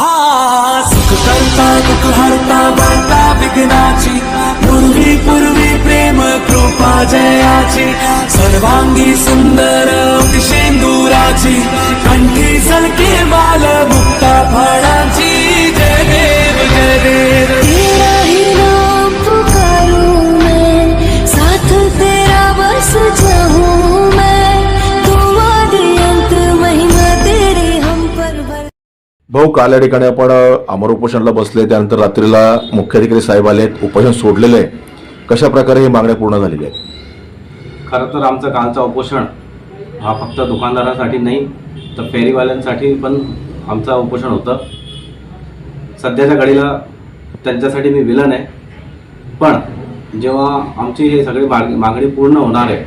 हा सुख करता दुःख हरता वार्ता विघ्नाची. पूर्वी पूर्वी प्रेम कृपा जयाची. सर्वांगी सुंदर अतिशय भाऊ काल या ठिकाणी आपण अमर उपोषणला बसले त्यानंतर रात्रीला मुख्याधिकारी साहेब आले उपोषण सोडलेलं आहे कशा प्रकारे ही मागण्या पूर्ण झालेल्या आहेत? खरं तर आमचं कालचं उपोषण हा फक्त दुकानदारासाठी नाही तर फेरीवाल्यांसाठी पण आमचं उपोषण होतं. सध्याच्या घडीला त्यांच्यासाठी मी विलन आहे. पण जेव्हा आमची हे सगळी माग मागणी पूर्ण होणार आहे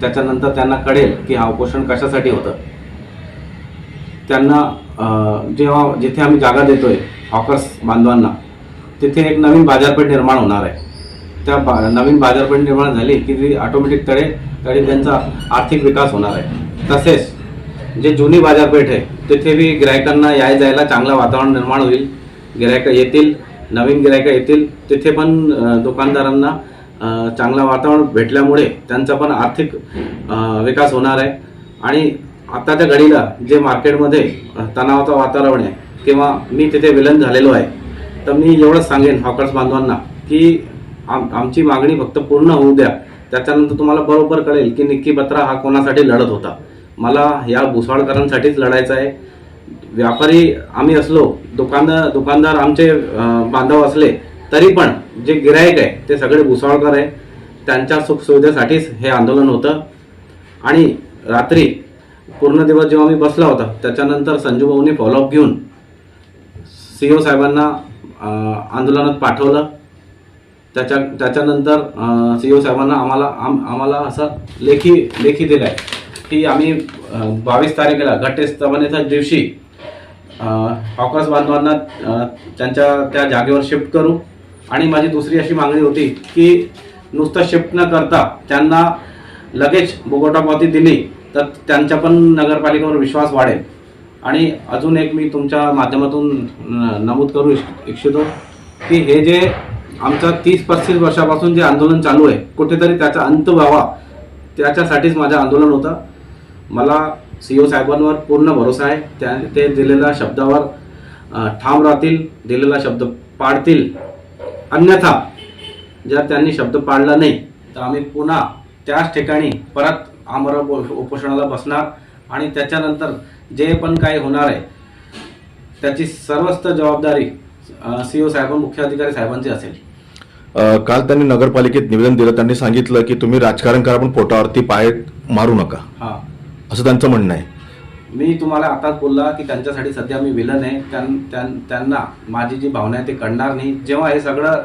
त्याच्यानंतर त्यांना कळेल की हा उपोषण कशासाठी होतं. त्यांना जेव्हा जिथे आम्ही जागा देतोय हॉकर्स बांधवांना तिथे एक नवीन बाजारपेठ निर्माण होणार आहे. त्या बा नवीन बाजारपेठ निर्माण झाली की ती ऑटोमॅटिक तळे तळे त्यांचा आर्थिक विकास होणार आहे. तसेच जे जुनी बाजारपेठ आहे तिथे बी गिरायकांना याय जायला चांगलं वातावरण निर्माण होईल. गिरायकं येतील नवीन गिरायकं येतील तिथे पण दुकानदारांना चांगलं वातावरण भेटल्यामुळे त्यांचा पण आर्थिक विकास होणार आहे. आणि आत्ताच्या घडीला जे मार्केटमध्ये तणावाचं वातावरण आहे किंवा मी तिथे विलन झालेलो आहे तर मी एवढंच सांगेन हॉकर्स बांधवांना की आम आमची मागणी फक्त पूर्ण होऊ द्या. त्याच्यानंतर तुम्हाला बरोबर कळेल की निक्की बत्रा हा कोणासाठी लढत होता. मला या भुसावळकरांसाठीच लढायचं आहे. व्यापारी आम्ही असलो दुकानदार दुकानदार आमचे बांधव असले तरी पण जे गिरायक आहे ते सगळे भुसावळकर आहे. त्यांच्या सुखसुविधेसाठीच हे आंदोलन होतं. आणि रात्री पूर्ण दिवस जेव्हा मी बसला होता त्याच्यानंतर संजूभाऊंनी फॉलोअप घेऊन सी ओ साहेबांना आंदोलनात पाठवलं. त्याच्या त्याच्यानंतर सी ओ साहेबांना आम्हाला आम आम्हाला असं लेखी लेखी दिलं आहे की आम्ही बावीस तारखेला घटस्थापनेच्या दिवशी अं, हॉकर्स बांधवांना त्यांच्या त्या जागेवर शिफ्ट करू. आणि माझी दुसरी अशी मागणी होती की नुसतं शिफ्ट न करता त्यांना लगेच बोगोटापावती दिली. तर त्यांच्या पण नगरपालिकेवर विश्वास वाढेल. आणि अजून एक मी तुमच्या माध्यमातून नमूद करू इच्छ- इच्छितो की हे जे आमचं तीस पस्तीस वर्षापासून जे आंदोलन चालू आहे कुठेतरी त्याचा अंत व्हावा त्याच्यासाठीच माझं आंदोलन होतं. मला सी ओ साहेबांवर पूर्ण भरोसा आहे. त्या ते दिलेल्या शब्दावर ठाम राहतील दिलेला शब्द पाळतील अन्यथा जर त्यांनी शब्द पाळला नाही तर आम्ही पुन्हा त्याच ठिकाणी परत आमर उप- उपोषणाला बसणार आणि त्याच्यानंतर जे पण काही होणार आहे त्याची सर्वस्त जबाबदारी सी ओ साहेब मुख्य अधिकारी साहेबांची असेल. काल त्यांनी नगरपालिकेत निवेदन दिलं त्यांनी सांगितलं की तुम्ही राजकारण करा पण पोटावरती पाय मारू नका. हां. असं त्यांचं म्हणणं आहे. मी तुम्हाला आताच बोलला की त्यांच्यासाठी सध्या मी विलन आहे त्यां- त्यां- त्यांना माझी जी भावना आहे ते कळणार नाही. जेव्हा हे सगळं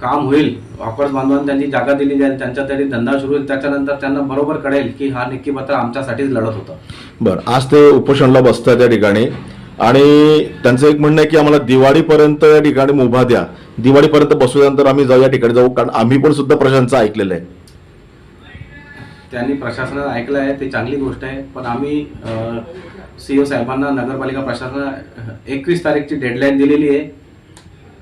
काम होईल. ऑफर्स बांधवांनी त्यांची जागा दिली जाईल त्यांच्यासाठी धंदा सुरू होईल. त्याच्यानंतर त्यांना बरोबर कळेल की हा निक्की पत्र आमच्यासाठीच लढत होतं. बरं आज ते उपोषणला बसतात त्या ठिकाणी. आणि त्यांचं एक म्हणणं आहे की आम्हाला दिवाळीपर्यंत या ठिकाणी मुभा द्या. दिवाळीपर्यंत बसल्यानंतर आम्ही जाऊ या ठिकाणी जाऊ कारण आम्ही पण सुद्धा प्रशांतचं ऐकलेलं आहे. त्यांनी प्रशासनानं ऐकलं आहे ते चांगली गोष्ट आहे. पण आम्ही सी ओ साहेबांना नगरपालिका प्रशासनानं एकवीस तारीखची डेडलाईन दिलेली आहे.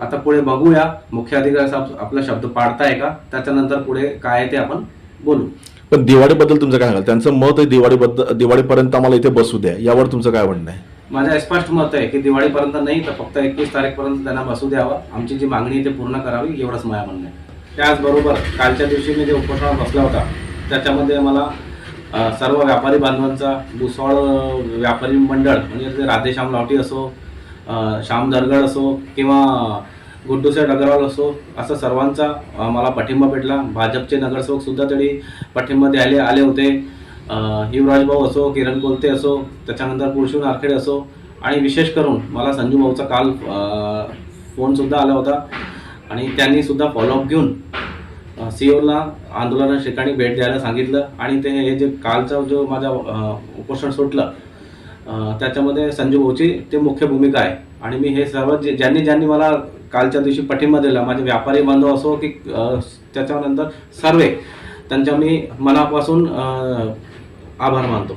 आता पुढे बघूया. मुख्य अधिकारी साहेब आपला शब्द पाडताय का? त्याच्यानंतर पुढे काय आहे ते आपण बोलू. पण दिवाळीबद्दल तुमचं काय सांगाल? त्यांचं मत आहे दिवाळीबद्दल दिवाळीपर्यंत आम्हाला इथे बसू द्या. यावर तुमचं काय म्हणणं आहे? माझं स्पष्ट मत आहे की दिवाळीपर्यंत नाही तर फक्त एकवीस तारीखपर्यंत त्यांना बसू द्यावं. आमची जी मागणी आहे ती पूर्ण करावी एवढंच माझ्या म्हणणं आहे. त्याचबरोबर कालच्या दिवशी मी जे उपोषणात बसला होता त्याच्यामध्ये मला सर्व व्यापारी बांधवांचा भुसावळ व्यापारी मंडळ म्हणजे राधेश्याम लावटी असो श्याम दरगड असो किंवा गुड्डूसाहेब अग्रवाल असो असं सर्वांचा मला पाठिंबा भेटला. भाजपचे नगरसेवकसुद्धा तरी पाठिंबा द्यायला आले होते. युवराज भाऊ असो किरण कोलते असो त्याच्यानंतर पुरुषून आरखेडे असो आणि विशेष करून मला संजू भाऊचा काल फोनसुद्धा आला होता. आणि त्यांनी सुद्धा फॉलोअप घेऊन सी ओला आंदोलनाच्या ठिकाणी भेट द्यायला सांगितलं. आणि ते हे जे कालचा जो माझा उपोषण सुटलं त्याच्यामध्ये संजू भाऊची ते मुख्य भूमिका आहे. आणि मी हे सर्व जे ज्यांनी ज्यांनी मला कालच्या दिवशी पाठिंबा दिला. माझे व्यापारी बांधव असो की त्याच्यानंतर सर्व. त्यांच्या मी मनापासून आभार मानतो.